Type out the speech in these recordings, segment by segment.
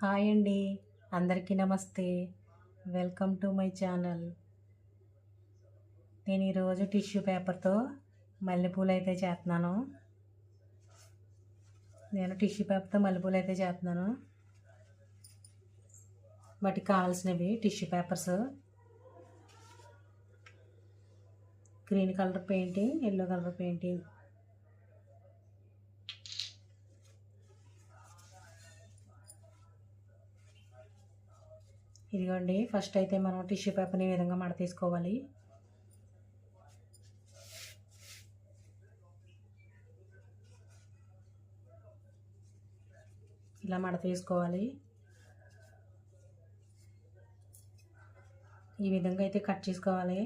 Hi అండి. అందరికీ నమస్తే. Welcome to my channel. నేను ఈరోజు టిష్యూ పేపర్తో మల్లెపూలు అయితే చేస్తున్నాను. నేను టిష్యూ పేపర్తో మల్లెపూలు అయితే చేస్తున్నాను. వాటికి కావాల్సినవి tissue papers. Green colour painting yellow colour painting. ఇదిగోండి ఫస్ట్ అయితే మనం టిష్యూ పేపర్ని ఈ విధంగా మడ తీసుకోవాలి? ఇలా మడ తీసుకోవాలి. ఈ విధంగా అయితే కట్ చేసుకోవాలి.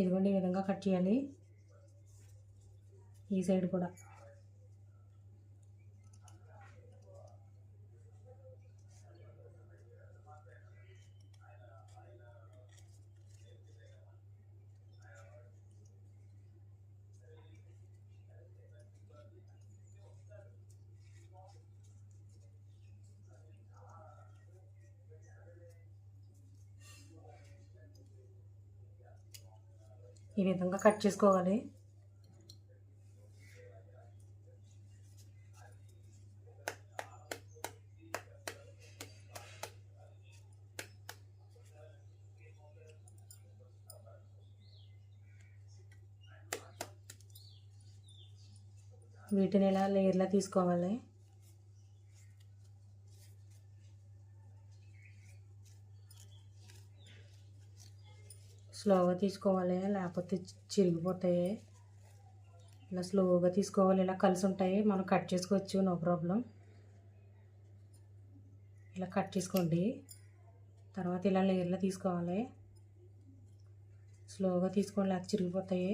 ఇదిగోండి ఈ విధంగా కట్ చేయాలి. ఈ సైడ్ కూడా. ఈ విధంగా కట్ చేసుకోవాలి. వీటిని ఇలా లేయర్లా తీసుకోవాలి? స్లోగా తీసుకోవాలి లేకపోతే చిరిగిపోతాయి. ఇలా స్లోగా తీసుకోవాలి ఇలా కలిసి ఉంటాయి. మనం కట్ చేసుకోవచ్చు నో ప్రాబ్లం. ఇలా కట్ చేసుకోండి. తర్వాత ఇలా లేయర్లో తీసుకోవాలి. స్లోగా తీసుకోండి లేకపోతే చిరిగిపోతాయి.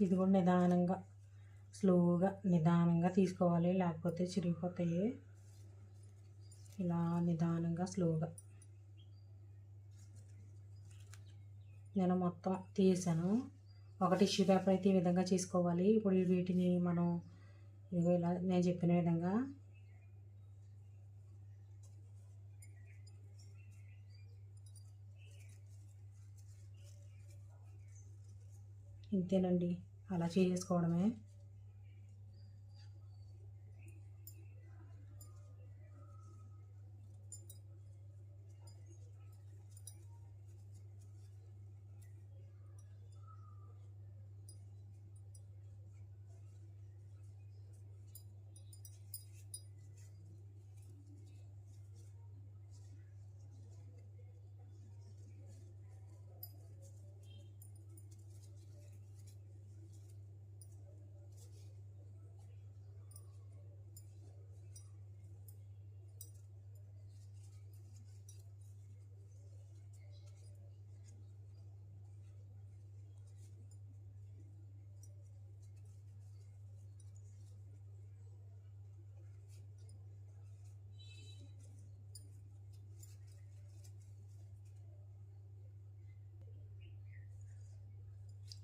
ఇది కూడా నిదానంగా స్లోగా నిదానంగా తీసుకోవాలి. లేకపోతే చిరిగిపోతాయి. ఇలా నిదానంగా స్లోగా. నేను మొత్తం తీసాను ఒక టిష్యూ పేపర్ అయితే ఈ విధంగా చేసుకోవాలి. ఇప్పుడు వీటిని మనం ఇదిగో ఇలా నేను చెప్పిన విధంగా ఇంతేనండి. అలా చేసుకోవడమే.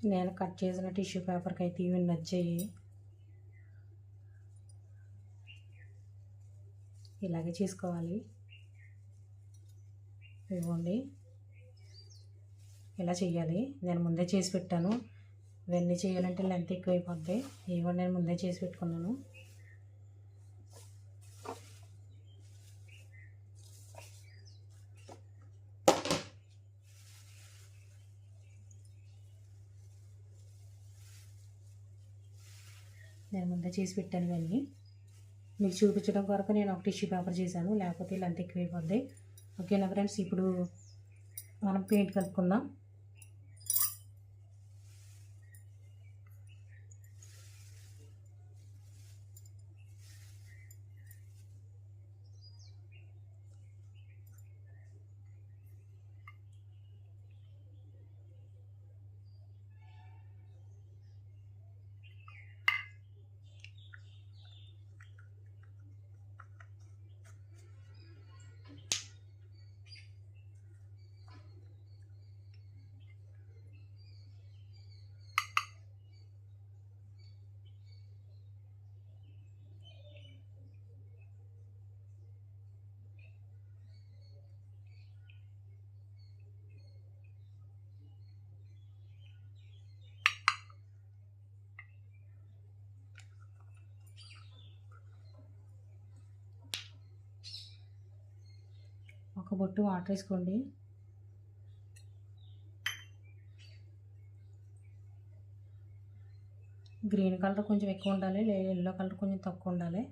నేను కట్ చేసిన టిష్యూ పేపర్కి అయితే ఇవి నచ్చాయి. ఇలాగే చేసుకోవాలి. ఇవ్వండి. ఇలా చేయాలి నేను ముందే చేసి పెట్టాను. ఇవన్నీ చేయాలంటే లెంత్ ఎక్కువైపోద్ది. ఇవ్వండి నేను ముందే చేసి పెట్టుకున్నాను. అంతా చేసి పెట్టాను ఇవన్నీ మీకు చూపించడం కొరకు నేను ఒక టిష్యూ పేపర్ చేశాను లేకపోతే ఇలా అంత ఎక్కువైపోద్ది. ఓకేనా ఫ్రెండ్స్? ఇప్పుడు మనం పెయింట్ కలుపుకుందాం. ఒక బొట్టు వాటర్ వేసుకోండి. గ్రీన్ కలర్ కొంచెం ఎక్కువ ఉండాలి లేదా ఎల్లో కలర్ కొంచెం తక్కువ ఉండాలి.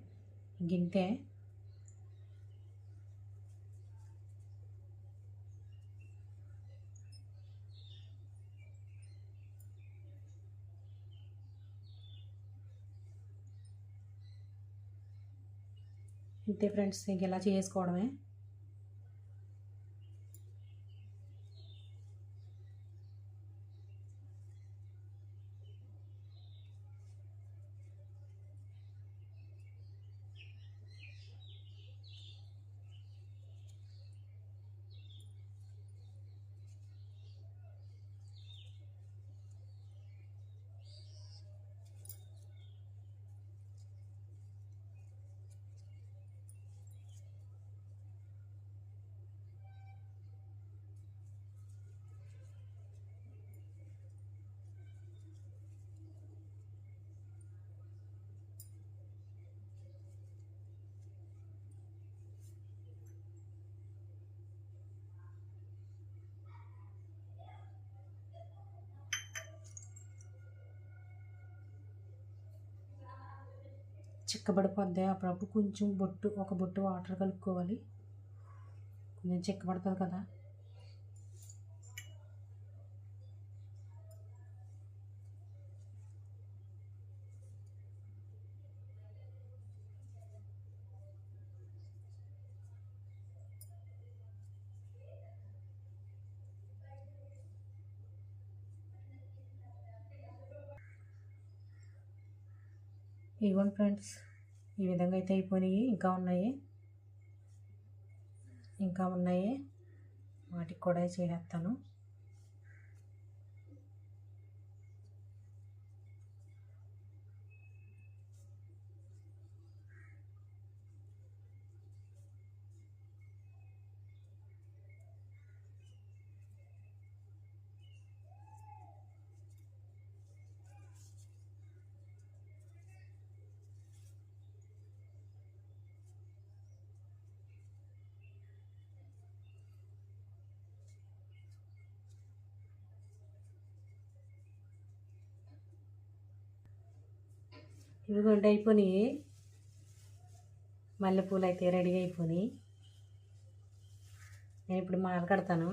గింతే. ఇంతే ఫ్రెండ్స్ ఇంక ఇలా చేసుకోవడమే. చిక్కబడిపోద్ది. అప్పుడప్పుడు కొంచెం బొట్టు ఒక బొట్టు వాటర్ కలుపుకోవాలి. కొంచెం చిక్కబడుతుంది కదా. ఇవ్వండి ఫ్రెండ్స్ ఈ విధంగా అయితే అయిపోయినాయి ఇంకా ఉన్నాయి. ఇంకా ఉన్నాయి. వాటికి కూడా చేసేస్తాను. ఇవిగోండి అయిపోయినాయి మల్లెపూలు అయితే రెడీ అయిపోయినాయి నేను ఇప్పుడు మాల కడతాను.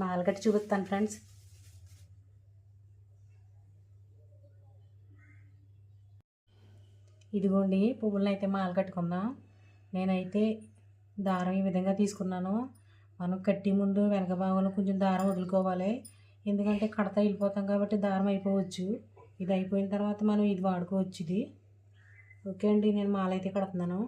మాల కట్టి చూపిస్తాను ఫ్రెండ్స్. ఇదిగోండి పువ్వులను అయితే మాల కట్టుకుందాం. నేనైతే దారం ఈ విధంగా తీసుకున్నాను. మనం కట్టి ముందు వెనక భాగంలో కొంచెం దారం వదులుకోవాలి. ఎందుకంటే కడత వెళ్ళిపోతాం కాబట్టి దారం అయిపోవచ్చు. ఇది అయిపోయిన తర్వాత మనం ఇది వాడుకోవచ్చు ఇది. ఓకే అండి నేను మాలైతే కడుతున్నాను.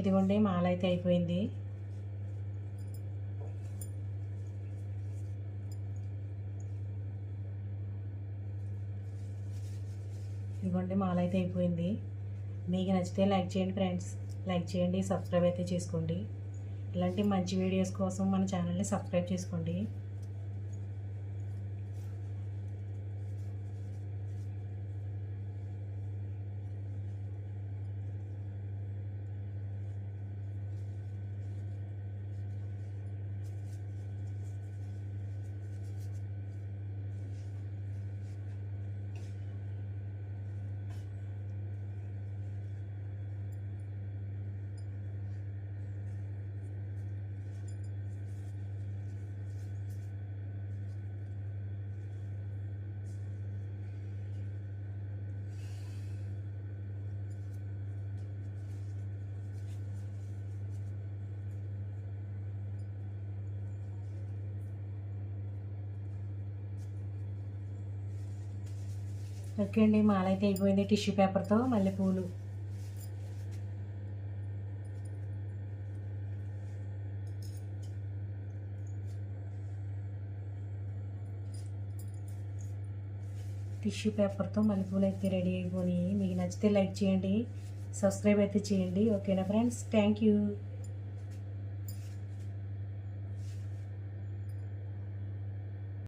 ఇదిగోండి మాల అయితే అయిపోయింది. ఇదిగోండి మాల అయితే అయిపోయింది. మీకు నచ్చితే లైక్ చేయండి ఫ్రెండ్స్. లైక్ చేయండి సబ్స్క్రైబ్ అయితే చేసుకోండి. ఇలాంటి మంచి వీడియోస్ కోసం మన ఛానల్ని సబ్స్క్రైబ్ చేసుకోండి. ఓకే అండి మాల అయితే అయిపోయింది టిష్యూ పేపర్తో మల్లెపూలు టిష్యూ పేపర్తో మల్లెపూలు అయితే రెడీ అయిపోయి మీకు నచ్చితే లైక్ చేయండి సబ్స్క్రైబ్ అయితే చేయండి. ఓకేనా ఫ్రెండ్స్? Thank you.